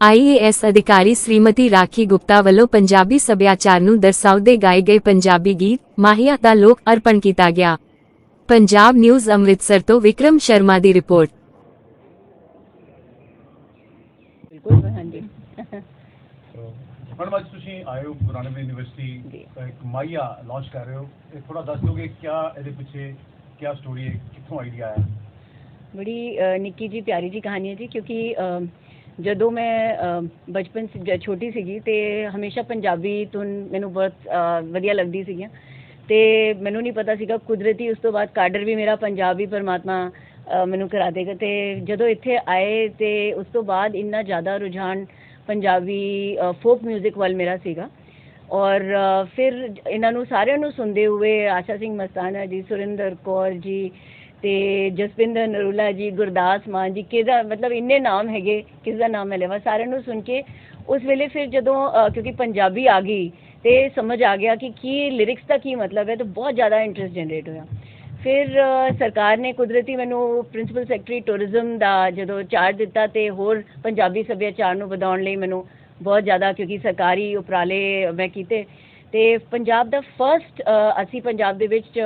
IAS ਅਧਿਕਾਰੀ ਸ਼੍ਰੀਮਤੀ ਰਾਖੀ ਗੁਪਤਾ ਵੱਲੋਂ ਪੰਜਾਬੀ ਸੱਭਿਆਚਾਰ ਨੂੰ ਦਰਸਾਉਂਦੇ ਗਾਏ ਗਏ ਪੰਜਾਬੀ ਗੀਤ ਮਾਹੀਆ ਦਾ ਲੋਕ ਅਰਪਣ ਕੀਤਾ ਗਿਆ। ਪੰਜਾਬ ਨਿਊਜ਼ ਅੰਮ੍ਰਿਤਸਰ ਤੋਂ ਵਿਕਰਮ ਸ਼ਰਮਾ ਦੀ ਰਿਪੋਰਟ। ਬਿਲਕੁਲ ਹਾਂਜੀ। ਮੈਡਮ ਅੱਜ ਤੁਸੀਂ ਆਏ ਹੋ ਗੁਰੂ ਨਾਨਕ ਦੇਵ ਯੂਨੀਵਰਸਿਟੀ ਜੀ। ਇੱਕ ਮਾਈਆ ਲਾਂਚ ਕਰ ਰਹੇ ਹੋ। ਇਹ ਥੋੜਾ ਦੱਸ ਦਿਓਗੇ ਕਿਆ ਇਹਦੇ ਪਿੱਛੇ ਕਿਆ ਸਟੋਰੀ ਹੈ ਕਿੱਥੋਂ ਆਈਡੀਆ ਆਇਆ? ਬੜੀ ਨਿੱਕੀ ਜੀ ਪਿਆਰੀ ਜੀ ਕਹਾਣੀ ਹੈ ਜੀ ਕਿਉਂਕਿ ਜਦੋਂ ਮੈਂ ਬਚਪਨ 'ਚ ਛੋਟੀ ਸੀਗੀ ਅਤੇ ਹਮੇਸ਼ਾ ਪੰਜਾਬੀ ਧੁਨ ਮੈਨੂੰ ਬਹੁਤ ਵਧੀਆ ਲੱਗਦੀ ਸੀਗੀਆਂ। ਅਤੇ ਮੈਨੂੰ ਨਹੀਂ ਪਤਾ ਸੀਗਾ ਕੁਦਰਤੀ ਉਸ ਤੋਂ ਬਾਅਦ ਕਾਡਰ ਵੀ ਮੇਰਾ ਪੰਜਾਬੀ ਪਰਮਾਤਮਾ ਮੈਨੂੰ ਕਰਾ ਦੇਗਾ। ਅਤੇ ਜਦੋਂ ਇੱਥੇ ਆਏ ਤੇ ਉਸ ਤੋਂ ਬਾਅਦ ਇੰਨਾ ਜ਼ਿਆਦਾ ਰੁਝਾਨ ਪੰਜਾਬੀ ਫੋਕ ਮਿਊਜ਼ਿਕ ਵੱਲ ਮੇਰਾ ਸੀਗਾ। ਔਰ ਫਿਰ ਇਹਨਾਂ ਨੂੰ ਸਾਰਿਆਂ ਨੂੰ ਸੁਣਦੇ ਹੋਏ ਆਸ਼ਾ ਸਿੰਘ ਮਸਤਾਨਾ ਜੀ, ਸੁਰਿੰਦਰ ਕੌਰ ਜੀ ਅਤੇ ਜਸਵਿੰਦਰ ਨਰੂਲਾ ਜੀ, ਗੁਰਦਾਸ ਮਾਨ ਜੀ, ਕਿਹਦਾ ਮਤਲਬ ਇੰਨੇ ਨਾਮ ਹੈਗੇ ਕਿਸ ਦਾ ਨਾਮ ਮੈਂ ਲਵਾਂ, ਸਾਰਿਆਂ ਨੂੰ ਸੁਣ ਕੇ ਉਸ ਵੇਲੇ ਫਿਰ ਜਦੋਂ ਕਿਉਂਕਿ ਪੰਜਾਬੀ ਆ ਗਈ ਤੇ ਸਮਝ ਆ ਗਿਆ ਕਿ ਕੀ ਲਿਰਿਕਸ ਦਾ ਕੀ ਮਤਲਬ ਹੈ, ਤਾਂ ਬਹੁਤ ਜ਼ਿਆਦਾ ਇੰਟਰਸਟ ਜਨਰੇਟ ਹੋਇਆ। ਫਿਰ ਸਰਕਾਰ ਨੇ ਕੁਦਰਤੀ ਮੈਨੂੰ ਪ੍ਰਿੰਸੀਪਲ ਸੈਕਟਰੀ ਟੂਰਿਜ਼ਮ ਦਾ ਜਦੋਂ ਚਾਰਜ ਦਿੱਤਾ ਤੇ ਹੋਰ ਪੰਜਾਬੀ ਸੱਭਿਆਚਾਰ ਨੂੰ ਵਧਾਉਣ ਲਈ ਮੈਨੂੰ ਬਹੁਤ ਜ਼ਿਆਦਾ, ਕਿਉਂਕਿ ਸਰਕਾਰੀ ਉਪਰਾਲੇ ਮੈਂ ਕੀਤੇ ਤੇ ਪੰਜਾਬ ਦਾ ਫਸਟ ਅਸੀਂ ਪੰਜਾਬ ਦੇ ਵਿੱਚ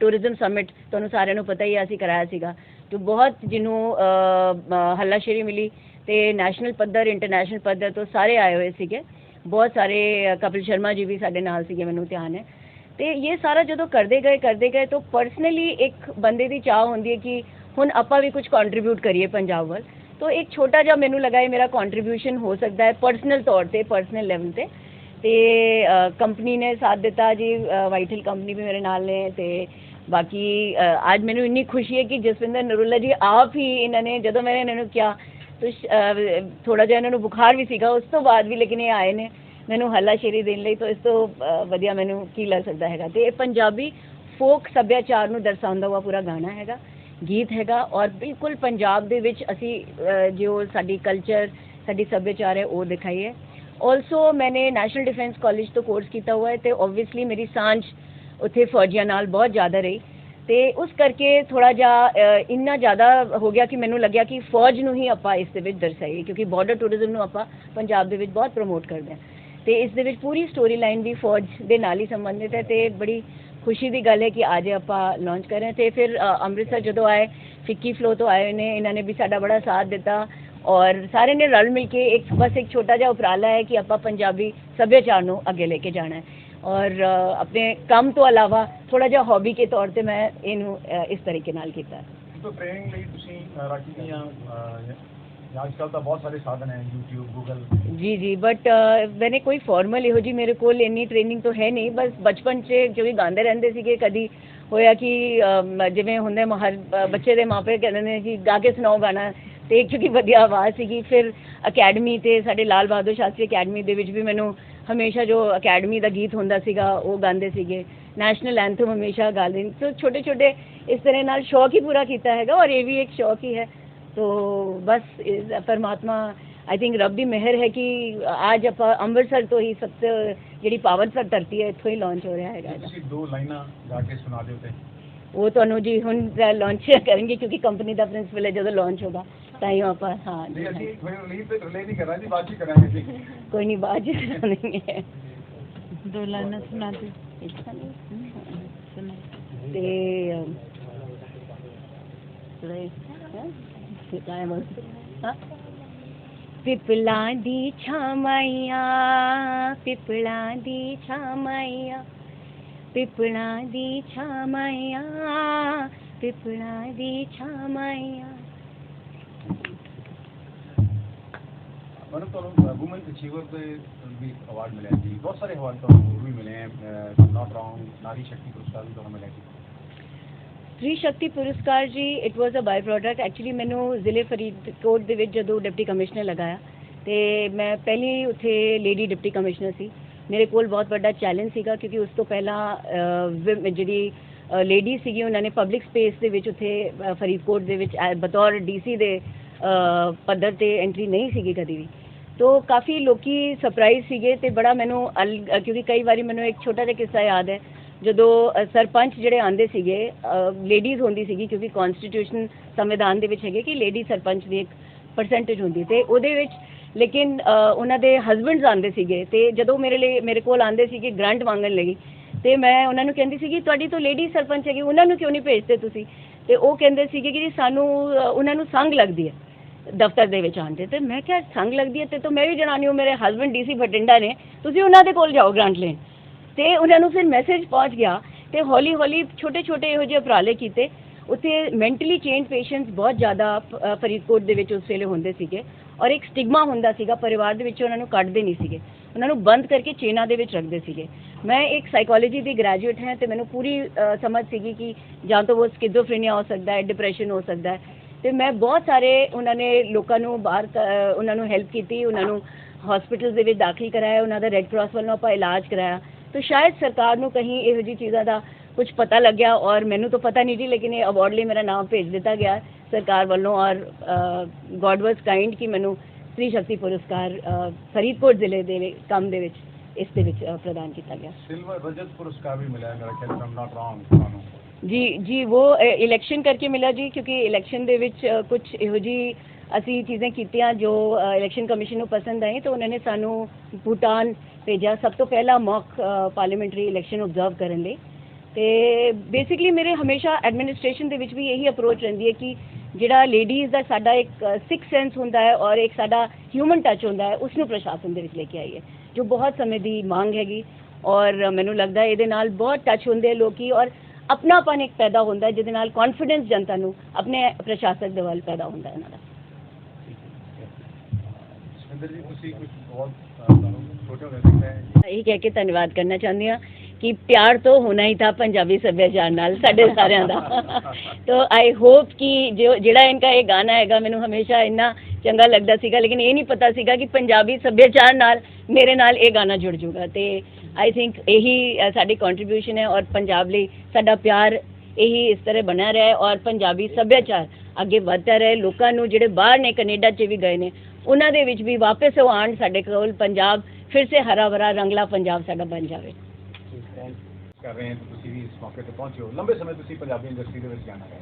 ਟੂਰਿਜ਼ਮ ਸਮਿਟ ਤੁਹਾਨੂੰ ਸਾਰਿਆਂ ਨੂੰ ਪਤਾ ਹੀ ਹੈ, ਅਸੀਂ ਕਰਾਇਆ ਸੀਗਾ। ਤੇ ਬਹੁਤ ਜਿਹਨੂੰ ਹੱਲਾਸ਼ੇਰੀ ਮਿਲੀ ਅਤੇ ਨੈਸ਼ਨਲ ਪੱਧਰ ਇੰਟਰਨੈਸ਼ਨਲ ਪੱਧਰ ਤੋਂ ਸਾਰੇ ਆਏ ਹੋਏ ਸੀਗੇ। ਬਹੁਤ ਸਾਰੇ ਕਪਿਲ ਸ਼ਰਮਾ ਜੀ ਵੀ ਸਾਡੇ ਨਾਲ ਸੀਗੇ, ਮੈਨੂੰ ਧਿਆਨ ਹੈ। ਅਤੇ ਇਹ ਸਾਰਾ ਜਦੋਂ ਕਰਦੇ ਗਏ ਕਰਦੇ ਗਏ, ਤਾਂ ਪਰਸਨਲੀ ਇੱਕ ਬੰਦੇ ਦੀ ਚਾਹ ਹੁੰਦੀ ਹੈ ਕਿ ਹੁਣ ਆਪਾਂ ਵੀ ਕੁਝ ਕੰਟਰੀਬਿਊਟ ਕਰੀਏ ਪੰਜਾਬ ਵੱਲ। ਤਾਂ ਇੱਕ ਛੋਟਾ ਜਿਹਾ ਮੈਨੂੰ ਲੱਗਾ ਇਹ ਮੇਰਾ ਕੰਟਰੀਬਿਊਸ਼ਨ ਹੋ ਸਕਦਾ ਹੈ ਪਰਸਨਲ ਤੌਰ ਤੇ ਪਰਸਨਲ ਲੈਵਲ ਤੇ। ਤੇ ਕੰਪਨੀ ਨੇ ਸਾਥ ਦਿੱਤਾ ਜੀ ਵਾਈਟਲ ਕੰਪਨੀ ਵੀ ਮੇਰੇ ਨਾਲ ਨੇ ਤੇ ਬਾਕੀ ਅੱਜ ਮੈਨੂੰ ਇੰਨੀ ਖੁਸ਼ੀ ਹੈ ਕਿ ਜਸਵਿੰਦਰ ਨਰੁੱਲਾ ਜੀ ਆਪ ਹੀ ਇਹਨਾਂ ਨੇ, ਜਦੋਂ ਮੈਂ ਇਹਨਾਂ ਨੂੰ ਕਿਹਾ, ਤਾਂ ਥੋੜਾ ਜਿਹਾ ਇਹਨਾਂ ਨੂੰ ਬੁਖਾਰ ਵੀ ਸੀਗਾ, ਉਸ ਤੋਂ ਬਾਅਦ ਵੀ ਲੇਕਿਨ ਇਹ ਆਏ ਨੇ, ਮੈਨੂੰ ਹੱਲਾਸ਼ੇਰੀ ਦੇਣ ਲਈ, ਤਾਂ ਇਸ ਤੋਂ ਵਧੀਆ ਮੈਨੂੰ ਕੀ ਲੱਗ ਸਕਦਾ ਹੈਗਾ। ਤੇ ਇਹ ਪੰਜਾਬੀ ਫੋਕ ਸੱਭਿਆਚਾਰ ਨੂੰ ਦਰਸਾਉਂਦਾ ਹੋਇਆ ਪੂਰਾ ਗਾਣਾ ਹੈਗਾ, ਗੀਤ ਹੈਗਾ ਔਰ ਬਿਲਕੁਲ ਪੰਜਾਬ ਦੇ ਵਿੱਚ ਅਸੀਂ ਜੋ ਸਾਡੀ ਕਲਚਰ ਸਾਡੀ ਸੱਭਿਆਚਾਰ ਹੈ, ਉਹ ਦਿਖਾਈਏ ਆਲਸੋ ਮੈਨੇ ਨੈਸ਼ਨਲ ਡਿਫੈਂਸ ਕਾਲਜ ਤੋਂ ਕੋਰਸ ਕੀਤਾ ਹੋਇਆ ਹੈ ਤੇ ਆਬਵੀਅਸਲੀ ਮੇਰੀ ਸਾਂਝ ਉੱਥੇ ਫੌਜੀਆਂ ਨਾਲ ਬਹੁਤ ਜ਼ਿਆਦਾ ਰਹੀ ਤੇ ਉਸ ਕਰਕੇ ਥੋੜਾ ਜਿਹਾ ਇੰਨਾ ਜ਼ਿਆਦਾ ਹੋ ਗਿਆ ਕਿ ਮੈਨੂੰ ਲੱਗਿਆ ਕਿ ਫੌਜ ਨੂੰ ਹੀ ਆਪਾਂ ਇਸ ਦੇ ਵਿੱਚ ਦਰਸਾਈਏ ਕਿਉਂਕਿ ਬਾਰਡਰ ਟੂਰਿਜ਼ਮ ਨੂੰ ਆਪਾਂ ਪੰਜਾਬ ਦੇ ਵਿੱਚ ਬਹੁਤ ਪ੍ਰਮੋਟ ਕਰਦੇ ਹਾਂ ਤੇ ਇਸ ਦੇ ਵਿੱਚ ਪੂਰੀ ਸਟੋਰੀ ਲਾਈਨ ਵੀ ਫੌਜ ਦੇ ਨਾਲ ਹੀ ਸੰਬੰਧਿਤ ਹੈ ਤੇ ਬੜੀ ਖੁਸ਼ੀ ਦੀ ਗੱਲ ਹੈ ਕਿ ਅੱਜ ਆਪਾਂ ਲਾਂਚ ਕਰ ਰਹੇ ਤੇ ਫਿਰ ਅੰਮ੍ਰਿਤਸਰ ਜਦੋਂ ਆਏ ਫਿੱਕੀ ਫਲੋ ਤੋਂ ਆਏ ਨੇ ਇਹਨਾਂ ਨੇ ਵੀ ਸਾਡਾ ਬੜਾ ਸਾਥ ਦਿੱਤਾ ਔਰ ਸਾਰੇ ਨੇ ਰਲ ਮਿਲ ਕੇ ਇੱਕ ਬਸ ਇੱਕ ਛੋਟਾ ਜਿਹਾ ਉਪਰਾਲਾ ਹੈ ਕਿ ਆਪਾਂ ਪੰਜਾਬੀ ਸੱਭਿਆਚਾਰ ਨੂੰ ਅੱਗੇ ਲੈ ਕੇ ਜਾਣਾ ਹੈ। ਔਰ ਆਪਣੇ ਕੰਮ ਤੋਂ ਇਲਾਵਾ ਥੋੜਾ ਜਿਹਾ ਹੌਬੀ ਕੇ ਤੌਰ ਤੇ ਮੈਂ ਇਹਨੂੰ ਇਸ ਤਰੀਕੇ ਨਾਲ ਕੀਤਾ। ਹੈ ਤੋਂ ਟ੍ਰੇਨਿੰਗ ਲਈ ਤੁਸੀਂ ਰੱਖੀ ਦੀਆਂ ਅੱਜ ਕੱਲ ਤਾਂ ਬਹੁਤ ਸਾਰੇ ਸਾਧਨ ਹੈ YouTube Google ਜੀ ਜੀ ਬਟ ਮੈਨੇ ਕੋਈ ਫਾਰਮਲ ਇਹੋ ਜੀ ਮੇਰੇ ਕੋਲ ਇੰਨੀ ਟ੍ਰੇਨਿੰਗ ਤਾਂ ਹੈ ਨਹੀਂ ਬਸ ਬਚਪਨ 'ਚ ਕਿਉਂਕਿ ਗਾਉਂਦੇ ਰਹਿੰਦੇ ਸੀਗੇ ਕਦੀ ਹੋਇਆ ਕਿ ਜਿਵੇਂ ਹੁੰਦੇ ਹਰ ਬੱਚੇ ਦੇ ਮਾਪੇ ਕਹਿੰਦੇ ਨੇ ਕਿ ਗਾ ਕੇ ਸੁਣਾਓ ਗਾਣਾ ਤੇ ਕਿਉਂਕਿ ਵਧੀਆ ਆਵਾਜ਼ ਸੀਗੀ। ਫਿਰ ਅਕੈਡਮੀ ਤੇ ਸਾਡੇ ਲਾਲ ਬਹਾਦਰ ਸ਼ਾਸਤਰੀ ਅਕੈਡਮੀ ਦੇ ਵਿੱਚ ਵੀ ਮੈਨੂੰ ਹਮੇਸ਼ਾ ਜੋ ਅਕੈਡਮੀ ਦਾ ਗੀਤ ਹੁੰਦਾ ਸੀਗਾ ਉਹ ਗਾਉਂਦੇ ਸੀਗੇ। ਨੈਸ਼ਨਲ ਐਂਥਮ ਹਮੇਸ਼ਾ ਗਾਉਂਦੇ ਸੋ। ਛੋਟੇ ਛੋਟੇ ਇਸ ਤਰ੍ਹਾਂ ਨਾਲ ਸ਼ੌਕ ਹੀ ਪੂਰਾ ਕੀਤਾ ਹੈਗਾ ਔਰ ਇਹ ਵੀ ਇੱਕ ਸ਼ੌਕ ਹੀ ਹੈ। ਤੋ ਬਸ ਪਰਮਾਤਮਾ ਆਈ ਥਿੰਕ ਰੱਬ ਦੀ ਮਿਹਰ ਹੈ ਕਿ ਅੱਜ ਆਪਾਂ ਅੰਮ੍ਰਿਤਸਰ ਤੋਂ ਹੀ ਸਭ ਤੋਂ ਜਿਹੜੀ ਪਾਵਨ ਸਰ ਧਰਤੀ ਹੈ ਇੱਥੋਂ ਹੀ ਲਾਂਚ ਹੋ ਰਿਹਾ ਹੈਗਾ। ਤੁਸੀਂ ਦੋ ਲਾਈਨਾਂ ਗਾ ਕੇ ਸੁਣਾ ਦਿਓ ਤੇ। ਉਹ ਤੁਹਾਨੂੰ ਜੀ ਹੁਣ ਲਾਂਚ ਕਰਨਗੇ ਕਿਉਂਕਿ ਕੰਪਨੀ ਦਾ ਪ੍ਰਿੰਸੀਪਲ ਹੈ ਜਦੋਂ ਲਾਂਚ ਹੋਗਾ ਤਾਂ ਹੀ ਆਪਾਂ ਹਾਂ ਜੀ ਅਸੀਂ ਥੋੜੀ ਰਿਲੀਜ਼ ਤੇ ਡਿਲੇ ਨਹੀਂ ਕਰਾਂਗੇ ਬਾਅਦ ਚ ਕਰਾਂਗੇ ਜੀ। ਕੋਈ ਨਹੀਂ ਬਾਅਦ ਚ ਕਰਾਂਗੇ। ਦੋ ਲਾਈਨਾਂ ਸੁਣਾ ਦੇ ਪਿਪਲਾਂ ਦੀ ਛਾਮਾਈਆਂ ਪਿਪਲਾਂ ਦੀ ਛਾਮਾਈਆਂ ਪਿਪਲਾਂ ਦੀ ਛਾਵਾਈਆਂ ਪਿਪਲਾਂ ਦੀ ਛਾਵਾਈਆਂ ਮੈਨੂੰ ਤੁਹਾਨੂੰ ਵੂਮਨ ਅਚੀਵਰ ਦੇ ਵੀ ਅਵਾਰਡ ਮਿਲਿਆ ਜੀ। ਬਹੁਤ ਸਾਰੇ ਅਵਾਰਡ ਤੁਹਾਨੂੰ ਵੀ ਮਿਲੇ ਹੈ ਨਾਟ ਰੋਂਗ ਨਾਰੀ ਸ਼ਕਤੀ ਪੁਰਸਕਾਰ ਵੀ ਤੁਹਾਨੂੰ ਮਿਲਿਆ ਜੀ। Shri Shakti Puraskar ji it was a by product actually ਮੈਨੂੰ ਜ਼ਿਲ੍ਹੇ ਫਰੀਦਕੋਟ ਦੇ ਵਿੱਚ ਜਦੋਂ ਡਿਪਟੀ ਕਮਿਸ਼ਨਰ ਲਗਾਇਆ ਤੇ ਮੈਂ ਪਹਿਲੀ ਉੱਥੇ ਲੇਡੀ ਡਿਪਟੀ ਕਮਿਸ਼ਨਰ ਸੀ। ਮੇਰੇ ਕੋਲ ਬਹੁਤ ਵੱਡਾ ਚੈਲੰਜ ਸੀਗਾ ਕਿਉਂਕਿ ਉਸ ਤੋਂ ਪਹਿਲਾਂ ਅਹ, ਜਿਹੜੀ ਲੇਡੀ ਸੀਗੀ ਉਹਨਾਂ ਨੇ ਪਬਲਿਕ ਸਪੇਸ ਦੇ ਵਿੱਚ ਉੱਥੇ ਫਰੀਦਕੋਟ ਦੇ ਵਿੱਚ ਐ- ਬਤੌਰ ਡੀਸੀ ਦੇ ਪੱਧਰ ਤੇ ਐਂਟਰੀ ਨਹੀਂ ਸੀਗੀ ਕਦੀ ਵੀ। ਤੋ ਕਾਫੀ ਲੋਕੀ ਸਰਪ੍ਰਾਈਜ਼ ਸੀਗੇ ਤੇ ਬੜਾ ਮੈਨੂੰ ਅਲ- ਕਿਉਂਕਿ ਕਈ ਵਾਰੀ ਮੈਨੂੰ ਇੱਕ ਛੋਟਾ ਜਿਹਾ ਕਿੱਸਾ ਯਾਦ ਹੈ ਜਦੋਂ ਸਰਪੰਚ ਜਿਹੜੇ ਆਂਦੇ ਸੀਗੇ ਲੇਡੀਜ਼ ਹੁੰਦੀ ਸੀਗੀ ਕਿਉਂਕਿ ਕਨਸਟੀਟਿਊਸ਼ਨ ਸੰਵਿਧਾਨ ਦੇ ਵਿੱਚ ਹੈਗੇ ਕਿ ਲੇਡੀ ਸਰਪੰਚ ਦੀ ਇੱਕ ਪਰਸੈਂਟੇਜ ਹੁੰਦੀ ਤੇ ਉਹਦੇ ਵਿੱਚ ਲੇਕਿਨ ਉਹਨਾਂ ਦੇ ਹਸਬੰਡਸ ਆਉਂਦੇ ਸੀਗੇ ਤੇ ਜਦੋਂ ਮੇਰੇ ਲਈ, ਮੇਰੇ ਕੋਲ ਆਉਂਦੇ ਸੀਗੇ ਗ੍ਰਾਂਟ ਮੰਗਣ ਲਈ, ਤੇ ਮੈਂ ਉਹਨਾਂ ਨੂੰ ਕਹਿੰਦੀ ਸੀਗੀ, ਤੁਹਾਡੀ ਤੋਂ ਲੇਡੀ ਸਰਪੰਚ ਹੈਗੀ, ਉਹਨਾਂ ਨੂੰ ਕਿਉਂ ਨਹੀਂ ਭੇਜਦੇ ਤੁਸੀਂ? ਤੇ ਉਹ ਕਹਿੰਦੇ ਸੀਗੇ ਕਿ ਜੀ ਸਾਨੂੰ ਉਹਨਾਂ ਨੂੰ ਸੰਗ ਲੱਗਦੀ ਹੈ ਦਫ਼ਤਰ ਦੇ ਵਿੱਚ ਆਉਂਦੇ ਤੇ। ਮੈਂ ਕਿਹਾ, ਸੰਗ ਲੱਗਦੀ ਹੈ ਤੇ ਤਾਂ ਮੈਂ ਵੀ ਜਨਾਨੀ ਹਾਂ ਮੇਰੇ ਹਸਬੰਡ ਡੀਸੀ ਬਠਿੰਡਾ ਨੇ, ਤੁਸੀਂ ਉਹਨਾਂ ਦੇ ਕੋਲ ਜਾਓ ਗ੍ਰਾਂਟ ਲੈਣ। ਤੇ ਉਹਨਾਂ ਨੂੰ ਫਿਰ ਮੈਸੇਜ ਪਹੁੰਚ ਗਿਆ ਤੇ ਹੌਲੀ ਹੌਲੀ ਛੋਟੇ ਛੋਟੇ ਇਹੋ ਜਿਹੇ ਉਪਰਾਲੇ ਕੀਤੇ। ਉੱਥੇ ਮੈਂਟਲੀ ਚੇਂਜ ਪੇਸ਼ੈਂਟਸ ਬਹੁਤ ਜ਼ਿਆਦਾ ਫਰੀਦਕੋਟ ਦੇ ਵਿੱਚ ਉਸ ਵੇਲੇ ਹੁੰਦੇ ਸੀਗੇ। ਔਰ ਇੱਕ ਸਟਿਗਮਾ ਹੁੰਦਾ ਸੀਗਾ ਪਰਿਵਾਰ ਦੇ ਵਿੱਚ, ਉਹਨਾਂ ਨੂੰ ਕੱਢਦੇ ਨਹੀਂ ਸੀਗੇ। ਉਹਨਾਂ ਨੂੰ ਬੰਦ ਕਰਕੇ ਚੇਨਾ ਦੇ ਵਿੱਚ ਰੱਖਦੇ ਸੀਗੇ। ਮੈਂ ਇੱਕ ਸਾਈਕੋਲੋਜੀ ਦੀ ਗ੍ਰੈਜੂਏਟ ਹਾਂ ਤੇ ਮੈਨੂੰ ਪੂਰੀ ਸਮਝ ਸੀਗੀ ਕਿ ਜਾਂ ਤਾਂ ਉਹ ਸਕਿਜ਼ੋਫਰੇਨੀਆ ਹੋ ਸਕਦਾ ਹੈ ਡਿਪਰੈਸ਼ਨ ਹੋ ਸਕਦਾ ਹੈ। ਤੇ ਮੈਂ ਬਹੁਤ ਸਾਰੇ ਉਹਨਾਂ ਨੇ ਲੋਕਾਂ ਨੂੰ ਬਾਹਰ ਉਹਨਾਂ ਨੂੰ ਹੈਲਪ ਕੀਤੀ, ਉਹਨਾਂ ਨੂੰ ਹਸਪੀਟਲ ਦੇ ਵਿੱਚ ਦਾਖਲ ਕਰਾਇਆ, ਉਹਨਾਂ ਦਾ ਰੈੱਡ ਕਰਾਸ ਵੱਲੋਂ ਆਪਾਂ ਇਲਾਜ ਕਰਾਇਆ। ਤਾਂ ਸ਼ਾਇਦ ਸਰਕਾਰ ਨੂੰ ਕਹੀਂ ਇਹੋ ਜਿਹੀ ਚੀਜ਼ਾਂ ਦਾ ਕੁਝ ਪਤਾ ਲੱਗਿਆ ਔਰ ਮੈਨੂੰ ਤਾਂ ਪਤਾ ਨਹੀਂ ਜੀ ਲੇਕਿਨ ਇਹ ਅਵਾਰਡ ਲਈ ਮੇਰਾ ਨਾਮ ਭੇਜ ਦਿੱਤਾ ਗਿਆ ਸਰਕਾਰ ਵੱਲੋਂ ਔਰ ਗੋਡ ਵਾਸ ਕਾਈਂਡ ਕਿ ਮੈਨੂੰ ਸ੍ਰੀ ਸ਼ਕਤੀ ਪੁਰਸਕਾਰ ਫਰੀਦਕੋਟ ਜ਼ਿਲ੍ਹੇ ਦੇ ਕੰਮ ਦੇ ਵਿੱਚ ਇਸ ਦੇ ਵਿੱਚ ਪ੍ਰਦਾਨ ਕੀਤਾ ਗਿਆ। ਸਿਲਵਰ ਰਜਤ ਪੁਰਸਕਾਰ ਵੀ ਮਿਲਿਆ ਮੇਰਾ ਖਿਆਲ ਨਾਲ ਨਾਟ ਰੌਂਗ ਜੀ ਜੀ ਉਹ ਇਲੈਕਸ਼ਨ ਕਰਕੇ ਮਿਲਿਆ ਜੀ ਕਿਉਂਕਿ ਇਲੈਕਸ਼ਨ ਦੇ ਵਿੱਚ ਕੁਝ ਇਹੋ ਜੀ ਅਸੀਂ ਚੀਜ਼ਾਂ ਕੀਤੀਆਂ ਜੋ ਇਲੈਕਸ਼ਨ ਕਮਿਸ਼ਨ ਨੂੰ ਪਸੰਦ ਆਏ ਤਾਂ ਉਹਨਾਂ ਨੇ ਸਾਨੂੰ ਭੂਟਾਨ ਭੇਜਿਆ। ਸਭ ਤੋਂ ਪਹਿਲਾ ਮੌਕ ਪਾਰਲੀਮੈਂਟਰੀ ਇਲੈਕਸ਼ਨ ਆਬਜ਼ਰਵ ਕਰਨ ਲਈ। ਤੇ ਬੇਸਿਕਲੀ ਮੇਰੇ ਹਮੇਸ਼ਾ ਐਡਮਿਨਿਸਟ੍ਰੇਸ਼ਨ ਦੇ ਵਿੱਚ ਵੀ ਇਹੀ ਅਪਰੋਚ ਰਹਿੰਦੀ ਹੈ ਕਿ ਜਿਹੜਾ ਲੇਡੀਜ਼ ਦਾ ਸਾਡਾ ਇੱਕ ਸਿਕ ਸੈਂਸ ਹੁੰਦਾ ਹੈ ਔਰ ਇੱਕ ਸਾਡਾ ਹਿਊਮਨ ਟੱਚ ਹੁੰਦਾ ਹੈ ਉਸ ਨੂੰ ਪ੍ਰਸ਼ਾਸਨ ਦੇ ਵਿੱਚ ਲੈ ਕੇ ਆਈਏ ਜੋ ਬਹੁਤ ਸਮੇਂ ਦੀ ਮੰਗ ਹੈਗੀ ਔਰ ਮੈਨੂੰ ਲੱਗਦਾ ਹੈ ਇਹਦੇ ਨਾਲ ਬਹੁਤ ਟੱਚ ਹੁੰਦੇ ਆ ਲੋਕੀ ਔਰ ਆਪਣਾਪਨ ਇੱਕ ਪੈਦਾ ਹੁੰਦਾ ਹੈ ਜਿਹਦੇ ਨਾਲ ਕੌਨਫੀਡੈਂਸ ਜਨਤਾ ਨੂੰ ਆਪਣੇ ਪ੍ਰਸ਼ਾਸਕ ਦੇ ਵੱਲ ਪੈਦਾ ਹੁੰਦਾ ਹੈ ਇਹਨਾਂ ਦਾ। ਸੁਖਿੰਦਰ ਜੀ ਤੁਸੀਂ ਕੁਝ ਬਹੁਤ ਛੋਟੇ ਹੁੰਦੇ ਦੇਖਿਆ ਹੈ ਇਹੀ ਕਹਿ ਕੇ ਧੰਨਵਾਦ ਕਰਨਾ ਚਾਹੁੰਦੀ ਹਾਂ। ਕਿ ਪਿਆਰ ਤੋਂ ਹੋਣਾ ਹੀ ਤਾਂ ਪੰਜਾਬੀ ਸੱਭਿਆਚਾਰ ਨਾਲ ਸਾਡੇ ਸਾਰਿਆਂ ਦਾ। ਤੋ ਆਈ ਹੋਪ ਕਿ ਜੋ ਜਿਹੜਾ ਇਨਕਾ ਇਹ ਗਾਣਾ ਹੈਗਾ, ਮੈਨੂੰ ਹਮੇਸ਼ਾ ਇੰਨਾ ਚੰਗਾ ਲੱਗਦਾ ਸੀਗਾ, ਲੇਕਿਨ ਇਹ ਨਹੀਂ ਪਤਾ ਸੀਗਾ ਕਿ ਪੰਜਾਬੀ ਸੱਭਿਆਚਾਰ ਨਾਲ ਮੇਰੇ ਨਾਲ ਇਹ ਗਾਣਾ ਜੁੜ ਜੂਗਾ। ਤੇ ਆਈ ਥਿੰਕ ਇਹੀ ਸਾਡੀ ਕੰਟਰੀਬਿਊਸ਼ਨ ਹੈ ਔਰ ਪੰਜਾਬ ਲਈ ਸਾਡਾ ਪਿਆਰ ਇਹੀ ਇਸ ਤਰ੍ਹਾਂ ਬਣਿਆ ਰਹੇ ਔਰ ਪੰਜਾਬੀ ਸੱਭਿਆਚਾਰ ਅੱਗੇ ਵਧਦਾ ਰਹੇ ਲੋਕਾਂ ਨੂੰ ਜਿਹੜੇ ਬਾਹਰ ਨੇ ਕੈਨੇਡਾ 'ਚ ਵੀ ਗਏ ਨੇ, ਉਹਨਾਂ ਦੇ ਵਿੱਚ ਵੀ ਵਾਪਸ ਉਹ ਆਉਣ ਸਾਡੇ ਕੋਲ ਪੰਜਾਬ, ਫਿਰ ਸੇ ਹਰਾ ਭਰਾ ਰੰਗਲਾ ਪੰਜਾਬ ਸਾਡਾ ਬਣ ਜਾਵੇ। ਕਰ ਰਹੇ ਹਾਂ ਤੁਸੀਂ ਵੀ ਇਸ ਮੌਕੇ ਤੇ ਪਹੁੰਚੇ। ਹੋ ਲੰਬੇ ਸਮੇਂ ਤੁਸੀਂ ਪੰਜਾਬੀ ਇੰਡਸਟਰੀ ਦੇ ਵਿੱਚ ਜਾਣਾ ਹੈ।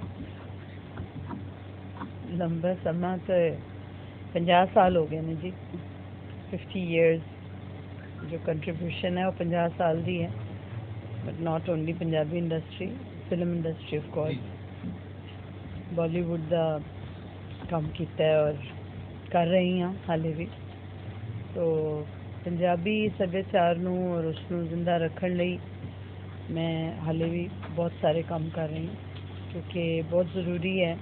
ਲੰਬਾ ਸਮਾਂ ਤੇ 50 ਸਾਲ ਹੋ ਗਏ ਨੇ ਜੀ। 50 years ਜੋ ਕੰਟਰੀਬਿਊਸ਼ਨ ਹੈ ਉਹ 50 ਸਾਲ ਦੀ ਹੈ। But not only Punjabi industry film industry of course Bollywood ਦਾ ਕੰਮ ਕੀਤਾ ਹੈ ਔਰ ਕਰ ਰਹੀ ਹਾਂ ਹਾਲੇ ਵੀ। ਤੋ ਪੰਜਾਬੀ ਸੱਭਿਆਚਾਰ ਨੂੰ ਔਰ ਉਸ ਨੂੰ ਜ਼ਿੰਦਾ ਰੱਖਣ ਲਈ ਮੈਂ ਹਾਲੇ ਵੀ ਬਹੁਤ ਸਾਰੇ ਕੰਮ ਕਰ ਰਹੀ ਹਾਂ ਕਿਉਂਕਿ ਬਹੁਤ ਜ਼ਰੂਰੀ ਹੈ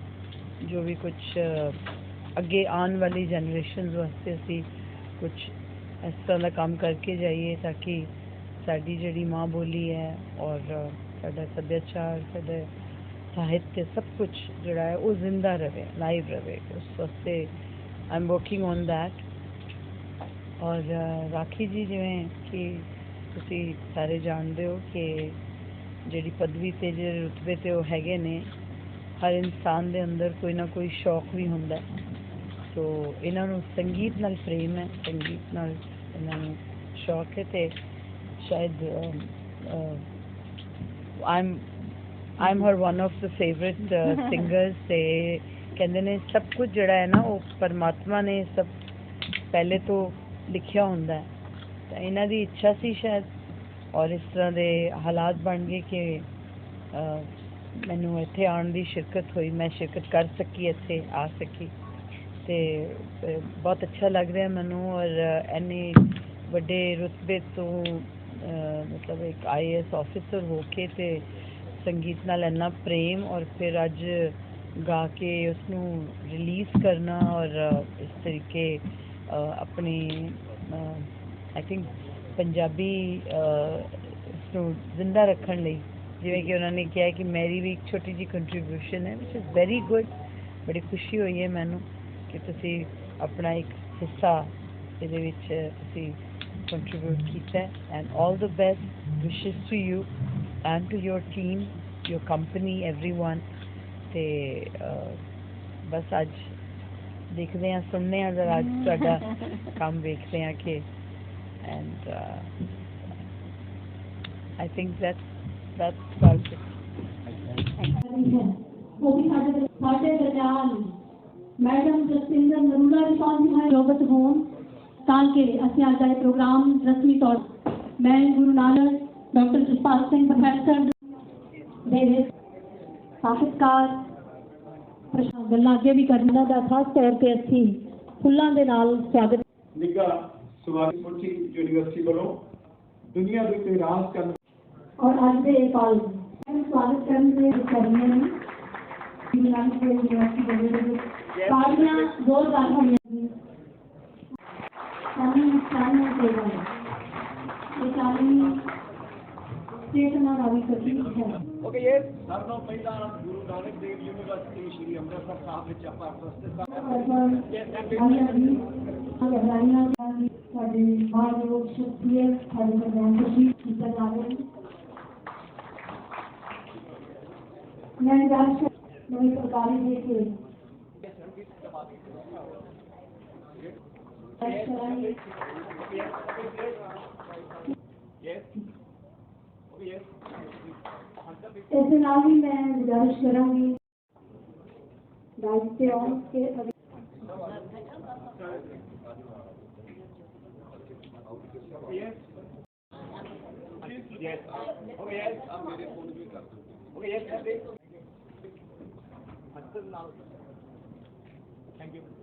ਜੋ ਵੀ ਕੁਝ ਅੱਗੇ ਆਉਣ ਵਾਲੀ ਜਨਰੇਸ਼ਨ ਵਾਸਤੇ ਅਸੀਂ ਕੁਝ ਇਸ ਤਰ੍ਹਾਂ ਦਾ ਕੰਮ ਕਰਕੇ ਜਾਈਏ ਤਾਂ ਕਿ ਸਾਡੀ ਜਿਹੜੀ ਮਾਂ ਬੋਲੀ ਹੈ ਔਰ ਅ, ਸਾਡਾ ਸੱਭਿਆਚਾਰ ਸਾਡਾ ਸਾਹਿਤ ਸਭ ਕੁਝ ਜਿਹੜਾ ਹੈ ਉਹ ਜ਼ਿੰਦਾ ਰਵੇ ਲਾਈਵ ਰਵੇ ਉਸ ਵਾਸਤੇ I am working on that or uh, Rakhi ਜੀ ਜਿਵੇਂ ਕਿ ਤੁਸੀਂ ਸਾਰੇ ਜਾਣਦੇ ਹੋ ਕਿ ਜਿਹੜੀ ਪਦਵੀ ਤੇ, ਜਿਹੜੇ ਰੁਤਬੇ ਤੇ ਉਹ ਹੈਗੇ ਨੇ, ਹਰ ਇਨਸਾਨ ਦੇ ਅੰਦਰ ਕੋਈ ਨਾ ਕੋਈ ਸ਼ੌਕ ਵੀ ਹੁੰਦਾ ਹੈ। ਸੋ ਇਹਨਾਂ ਨੂੰ ਸੰਗੀਤ ਨਾਲ ਪ੍ਰੇਮ ਹੈ, ਸੰਗੀਤ ਨਾਲ ਇਹਨਾਂ ਨੂੰ ਸ਼ੌਕ ਹੈ ਤੇ ਸ਼ਾਇਦ ਆਮ ਆਮ ਹਰ one of the favourite singers ਤੇ ਕਹਿੰਦੇ ਨੇ ਸਭ ਕੁਝ ਜਿਹੜਾ ਹੈ ਨਾ ਉਹ ਪਰਮਾਤਮਾ ਨੇ ਸਭ ਪਹਿਲੇ ਤੋਂ ਲਿਖਿਆ ਹੁੰਦਾ ਹੈ। ਤਾਂ ਇਹਨਾਂ ਦੀ ਇੱਛਾ ਸੀ ਸ਼ਾਇਦ ਔਰ ਇਸ ਤਰ੍ਹਾਂ ਦੇ ਹਾਲਾਤ ਬਣ ਗਏ ਕਿ ਮੈਨੂੰ ਇੱਥੇ ਆਉਣ ਦੀ ਸ਼ਿਰਕਤ ਹੋਈ ਮੈਂ ਸ਼ਿਰਕਤ ਕਰ ਸਕੀ ਇੱਥੇ ਆ ਸਕੀ। ਤੇ ਬਹੁਤ ਅੱਛਾ ਲੱਗ ਰਿਹਾ ਮੈਨੂੰ ਔਰ ਅਹ, ਇੰਨੇ ਵੱਡੇ ਰੁਤਬੇ ਤੋਂ ਮਤਲਬ ਇੱਕ ਆਈਐਸ ਆਫੀਸਰ ਹੋ ਕੇ ਤੇ ਸੰਗੀਤ ਨਾਲ ਇੰਨਾ ਪ੍ਰੇਮ ਔਰ ਫਿਰ ਅੱਜ ਗਾ ਕੇ ਉਸ ਨੂੰ ਰਿਲੀਜ਼ ਕਰਨਾ ਔਰ ਇਸ ਤਰੀਕੇ ਆਪਣੀ ਆਈ ਥਿੰਕ ਪੰਜਾਬੀ ਅਹ, ਇਸ ਨੂੰ ਜ਼ਿੰਦਾ ਰੱਖਣ ਲਈ ਜਿਵੇਂ ਕਿ ਉਹਨਾਂ ਨੇ ਕਿਹਾ ਕਿ ਮੇਰੀ ਵੀ ਇੱਕ ਛੋਟੀ ਜੀ ਕੰਟਰੀਬਿਊਸ਼ਨ ਹੈ ਵਿਚ ਇਜ਼ ਵੈਰੀ ਗੁੱਡ ਬੜੀ ਖੁਸ਼ੀ ਹੋਈ ਹੈ ਮੈਨੂੰ ਕਿ ਤੁਸੀਂ ਆਪਣਾ ਇੱਕ ਹਿੱਸਾ ਇਹਦੇ ਵਿੱਚ ਤੁਸੀਂ ਕੰਟਰੀਬਿਊਟ ਕੀਤਾ and all the best wishes to you and to your team your company everyone ਤੇ ਅਹ, ਬਸ ਅੱਜ ਦੇਖਦੇ ਹਾਂ ਸੁਣਦੇ ਹਾਂ ਜਰਾ ਅੱਜ ਤੁਹਾਡਾ ਕੰਮ ਵੇਖਦੇ ਹਾਂ ਕਿ and uh, I think that's that's about it. ਸਾਡੇ ਦਰਮਿਆਨ ਮੈਡਮ ਜਸਪਿੰਦਰ ਨਰੂਲਾ ਜੀ ਸਾਹਿਬ ਜੀ ਹੈ ਨੋਬਤ ਹੋਣ ਤਾਂ ਕਿ ਅਸੀਂ ਅੱਜ ਦਾ ਪ੍ਰੋਗਰਾਮ ਰਸਮੀ ਤੌਰ ਮੈਂ ਗੁਰੂ ਨਾਨਕ ਡਾਕਟਰ ਜਸਪਾਲ ਸਿੰਘ ਪ੍ਰੋਫੈਸਰ ਦੇ ਸਾਖਤਕਾਰ ਪ੍ਰਸ਼ਾਸਨ ਗੱਲਾਂ ਅੱਗੇ ਵੀ ਕਰਨਾ ਦਾ ਖਾਸ ਤੌਰ ਤੇ ਅਸੀਂ ਫੁੱਲਾਂ ਦੇ ਨਾਲ ਸਵਾਗਤ ਨਿੱਘਾ ਸਵਾਗਤ ਮੁੱਠੀ ਯੂਨੀਵਰਸਿਟੀ ਵੱਲੋਂ ਦੁਨੀਆ ਦੇ ਉੱਤੇ ਰਾਜ ਕਰਨ ਔਰ ਅੱਜ ਦੇ ਇਹ ਕਾਲ ਮੈਂ ਸਵਾਗਤ ਕਰਨ ਦੇ ਕਰਨੇ ਨੇ ਗੁਰੂ ਨਾਨਕ ਦੇਵ ਯੂਨੀਵਰਸਿਟੀ ਦੇ ਵਿੱਚ ਸਾਰੀਆਂ ਜ਼ੋਰਦਾਰ ਹੋਈਆਂ ਨੇ ਸਾਨੂੰ ਸਾਰੀਆਂ ਸੇਵਾ ਹੈ ਇਹ ਸਾਰੀ ਚੇਤਨਾ ਦਾ ਵੀ ਪ੍ਰਤੀਕ ਹੈ ਓਕੇ ਇਹ ਸਭ ਤੋਂ ਪਹਿਲਾਂ ਗੁਰੂ ਨਾਨਕ ਦੇਵ ਯੂਨੀਵਰਸਿਟੀ ਸ਼੍ਰੀ ਅੰਮ੍ਰਿਤਸਰ ਸਾਹਿਬ ਵਿੱਚ ਆਪਾਂ ਪ੍ਰਸਤੁਤ ਸਾਡੇ ਮਾਨਯੋਗ ਸ਼ਖਸੀਅਤ ਸਾਡੇ ਪ੍ਰਧਾਨ ਜੀ ਕੀਤਾ ਜਾਵੇ ਮੈਂ ਦਰਸ਼ਕ ਨਵੀਂ ਸਰਕਾਰੀ ਦੇ Yes. Yes. Okay, yes. Okay, yes. Thank you.